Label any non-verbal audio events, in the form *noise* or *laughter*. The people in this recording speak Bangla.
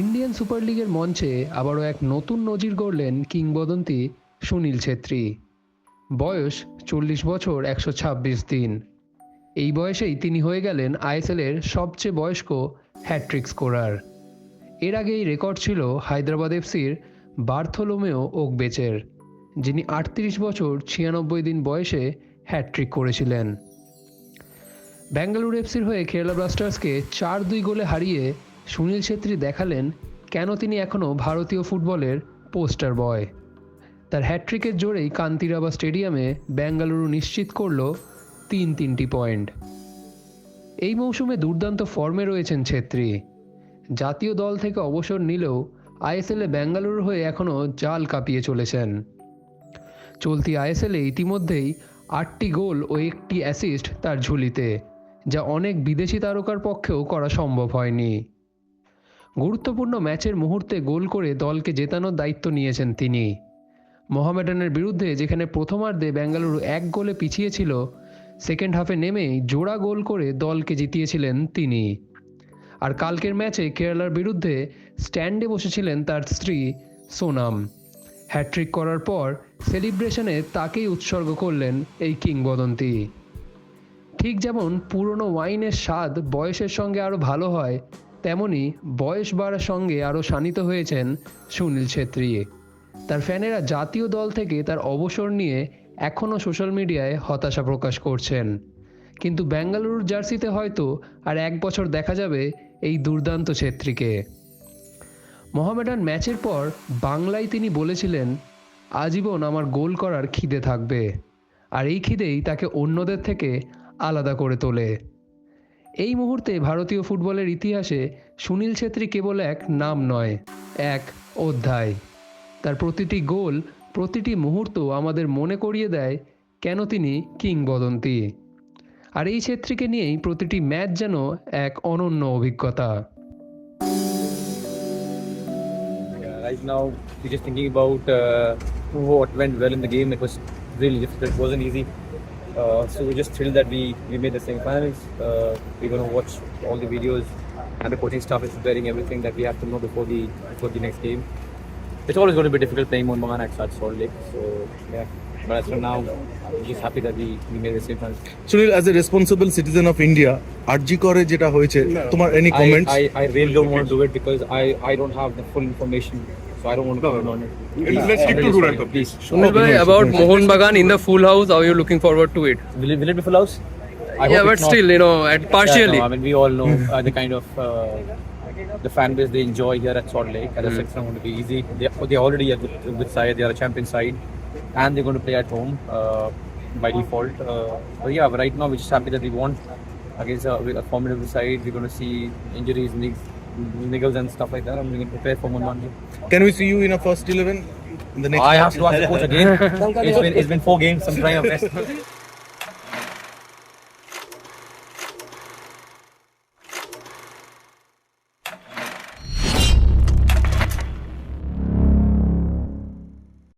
ইন্ডিয়ান সুপার লিগের মঞ্চে আবারও এক নতুন নজির গড়লেন কিংবদন্তি সুনীল ছেত্রী। বয়স চল্লিশ বছর একশো ছাব্বিশ দিন। এই বয়সেই তিনি হয়ে গেলেন আইএসএলের সবচেয়ে বয়স্ক হ্যাট্রিক স্কোরার। এর আগে এই রেকর্ড ছিল হায়দ্রাবাদ এফসির বার্থোলোমেও ওকবেচের যিনি আটত্রিশ বছর ছিয়ানব্বই দিন বয়সে হ্যাট্রিক করেছিলেন। ব্যাঙ্গালুরু এফসির হয়ে কেরালা ব্লাস্টার্সকে চার দুই গোলে হারিয়ে সুনীল ছেত্রী দেখালেন কেন তিনি এখনও ভারতীয় ফুটবলের পোস্টার বয়। তার হ্যাট্রিকের জোরেই কান্তিরাবা স্টেডিয়ামে বেঙ্গালুরু নিশ্চিত করল তিন তিনটি পয়েন্ট। এই মৌসুমে দুর্দান্ত ফর্মে রয়েছেন ছেত্রী। জাতীয় দল থেকে অবসর নিলেও আইএসএলে বেঙ্গালুরু হয়ে এখনও জাল কাঁপিয়ে চলেছেন। চলতি আইএসএলে ইতিমধ্যেই আটটি গোল ও একটি অ্যাসিস্ট তার ঝুলিতে, যা অনেক বিদেশি তারকার পক্ষেও করা সম্ভব হয়নি। গুরুত্বপূর্ণ ম্যাচের মুহূর্তে গোল করে দলকে জেতানোর দায়িত্ব নিয়েছেন তিনি। মোহামেডানের বিরুদ্ধে যেখানে প্রথমার্ধে বেঙ্গালুরু এক গোলে পিছিয়ে ছিল, সেকেন্ড হাফে নেমেই জোড়া গোল করে দলকে জিতিয়েছিলেন তিনি। আর কালকের ম্যাচে কেরালার বিরুদ্ধে স্ট্যান্ডে বসেছিলেন তার স্ত্রী সোনাম। হ্যাট্রিক করার পর সেলিব্রেশনে তাকেই উৎসর্গ করলেন এই কিংবদন্তি। ঠিক যেমন পুরনো ওয়াইনের স্বাদ বয়সের সঙ্গে আরও ভালো হয় তেমনি বয়স বাড়ার সঙ্গে আরও শানিত হয়েছেন সুনীল ছেত্রী। তার ফ্যানেরা জাতীয় দল থেকে তার অবসর নিয়ে এখনও সোশ্যাল মিডিয়ায় হতাশা প্রকাশ করছেন। কিন্তু বেঙ্গালুরুর জার্সিতে হয়তো আর এক বছর দেখা যাবে এই দুর্দান্ত ছেত্রীকে। মোহামেডান ম্যাচের পর বাংলায় তিনি বলেছিলেন, আজীবন আমার গোল করার খিদে থাকবে। আর এই খিদেই তাকে অন্যদের থেকে আলাদা করে তোলে। এই মুহূর্তে ভারতীয় ফুটবলের ইতিহাসে সুনীল ছেত্রী কেবল এক নাম নয় এক অধ্যায় তার প্রতিটি গোল প্রতিটি মুহূর্ত আমাদের মনে করিয়ে দেয় কেন তিনি কিংবদন্তি আর এই ছেত্রীকে নিয়েই প্রতিটি ম্যাচ যেন এক অনন্য অভিজ্ঞতা right now, just thinking about uh, what went well in the game. It was really difficult. It wasn't easy. Uh, so we're just thrilled that we, we made the semi-finals. Uh, we're going to watch all the videos, and the coaching staff is preparing everything that we have to know before the before the next game. It's always going to be difficult playing Mohan at such Salt Lake. So yeah, but as for now, I'm just happy that we, we made the semi-finals. Sunil as a responsible citizen of India RG করে যেটা হয়েছে তোমার any I, I, I really don't want to do it because I, I don't have the full information. So I don't want to comment on it. Let's stick to Please, Durant, Please. Sunil bhai, about Mohan Bagan in the full house, how are you looking forward to it? Will it, will it be full house? I yeah, but still, you know, at partially. Yeah, no, I mean, we all know uh, the kind of uh, the fan base they enjoy here at Salt Lake. As I said, it's not going to be easy. They, they already a good, good side. They are a champion side, and they're going to play at home uh, by default. Uh, but yeah, but right now we're just happy that we won against a, a formidable side. We're going to see injuries, nig- niggles and stuff like that. I'm going to prepare for Monday. Can we see you in a first 11? In the next I have to ask the coach again. *laughs* it's, been, it's been four games. I'm trying my best. *laughs*